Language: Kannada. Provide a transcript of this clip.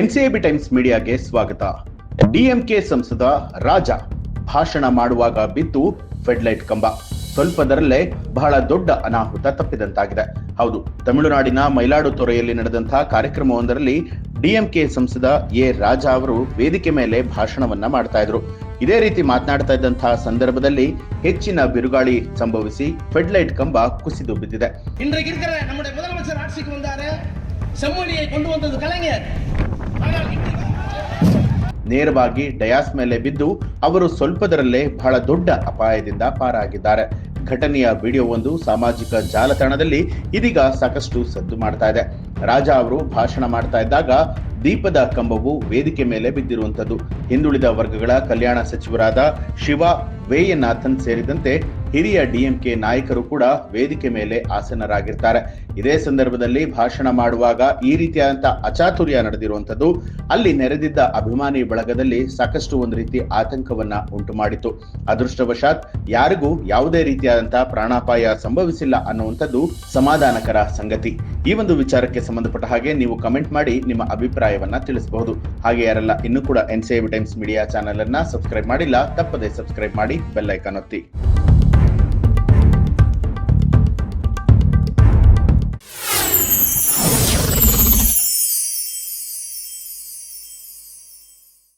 ಎನ್ಸಿಎಬಿ ಟೈಮ್ಸ್ ಮೀಡಿಯಾಗೆ ಸ್ವಾಗತ. ಡಿಎಂಕೆ ಸಂಸದ ರಾಜ ಭಾಷಣ ಮಾಡುವಾಗ ಬಿದ್ದು ಫೆಡ್ಲೈಟ್ ಕಂಬ. ಸ್ವಲ್ಪದರಲ್ಲೇ ಬಹಳ ದೊಡ್ಡ ಅನಾಹುತ ತಪ್ಪಿದಂತಾಗಿದೆ. ಹೌದು, ತಮಿಳುನಾಡಿನ ಮೈಲಾಡುತೊರೆಯಲ್ಲಿ ನಡೆದಂತಹ ಕಾರ್ಯಕ್ರಮವೊಂದರಲ್ಲಿ ಡಿಎಂಕೆ ಸಂಸದ ಎ ರಾಜ ಅವರು ವೇದಿಕೆ ಮೇಲೆ ಭಾಷಣವನ್ನ ಮಾಡ್ತಾ ಇದ್ರು. ಇದೇ ರೀತಿ ಮಾತನಾಡ್ತಾ ಇದ್ದಂತಹ ಸಂದರ್ಭದಲ್ಲಿ ಹೆಚ್ಚಿನ ಬಿರುಗಾಳಿ ಸಂಭವಿಸಿ ಫೆಡ್ಲೈಟ್ ಕಂಬ ಕುಸಿದು ಬಿದ್ದಿದೆ. ನೇರವಾಗಿ ಡಯಾಸ್ ಮೇಲೆ ಬಿದ್ದು ಅವರು ಸ್ವಲ್ಪದರಲ್ಲೇ ಬಹಳ ದೊಡ್ಡ ಅಪಾಯದಿಂದ ಪಾರಾಗಿದ್ದಾರೆ. ಘಟನೆಯ ವಿಡಿಯೋವೊಂದು ಸಾಮಾಜಿಕ ಜಾಲತಾಣದಲ್ಲಿ ಇದೀಗ ಸಾಕಷ್ಟು ಸದ್ದು ಮಾಡ್ತಾ ಇದೆ. ರಾಜ ಅವರು ಭಾಷಣ ಮಾಡ್ತಾ ಇದ್ದಾಗ ದೀಪದ ಕಂಬವು ವೇದಿಕೆ ಮೇಲೆ ಬಿದ್ದಿರುವಂಥದ್ದು. ಹಿಂದುಳಿದ ವರ್ಗಗಳ ಕಲ್ಯಾಣ ಸಚಿವರಾದ ಶಿವ ವೇಯನಾಥನ್ ಸೇರಿದಂತೆ ಹಿರಿಯ ಡಿಎಂಕೆ ನಾಯಕರು ಕೂಡ ವೇದಿಕೆ ಮೇಲೆ ಆಸನರಾಗಿರ್ತಾರೆ. ಇದೇ ಸಂದರ್ಭದಲ್ಲಿ ಭಾಷಣ ಮಾಡುವಾಗ ಈ ರೀತಿಯಾದಂತಹ ಅಚಾತುರ್ಯ ನಡೆದಿರುವಂಥದ್ದು, ಅಲ್ಲಿ ನೆರೆದಿದ್ದ ಅಭಿಮಾನಿ ಬಳಗದಲ್ಲಿ ಸಾಕಷ್ಟು ಒಂದು ರೀತಿ ಆತಂಕವನ್ನ ಉಂಟು ಮಾಡಿತು ಅದೃಷ್ಟವಶಾತ್ ಯಾರಿಗೂ ಯಾವುದೇ ರೀತಿಯಾದಂತಹ ಪ್ರಾಣಾಪಾಯ ಸಂಭವಿಸಿಲ್ಲ ಅನ್ನುವಂಥದ್ದು ಸಮಾಧಾನಕರ ಸಂಗತಿ. ಈ ಒಂದು ವಿಚಾರಕ್ಕೆ ಸಂಬಂಧಪಟ್ಟ ಹಾಗೆ ನೀವು ಕಮೆಂಟ್ ಮಾಡಿ ನಿಮ್ಮ ಅಭಿಪ್ರಾಯವನ್ನ ತಿಳಿಸಬಹುದು. ಹಾಗೆ ಯಾರೆಲ್ಲ, ಇನ್ನೂ ಕೂಡ N C Times media channel ಅನ್ನ ಸಬ್ಸ್ಕ್ರೈಬ್ ಮಾಡಿಲ್ಲ, ತಪ್ಪದೆ ಸಬ್ಸ್ಕ್ರೈಬ್ ಮಾಡಿ ಬೆಲ್ ಐಕಾನ್ ಒತ್ತಿ.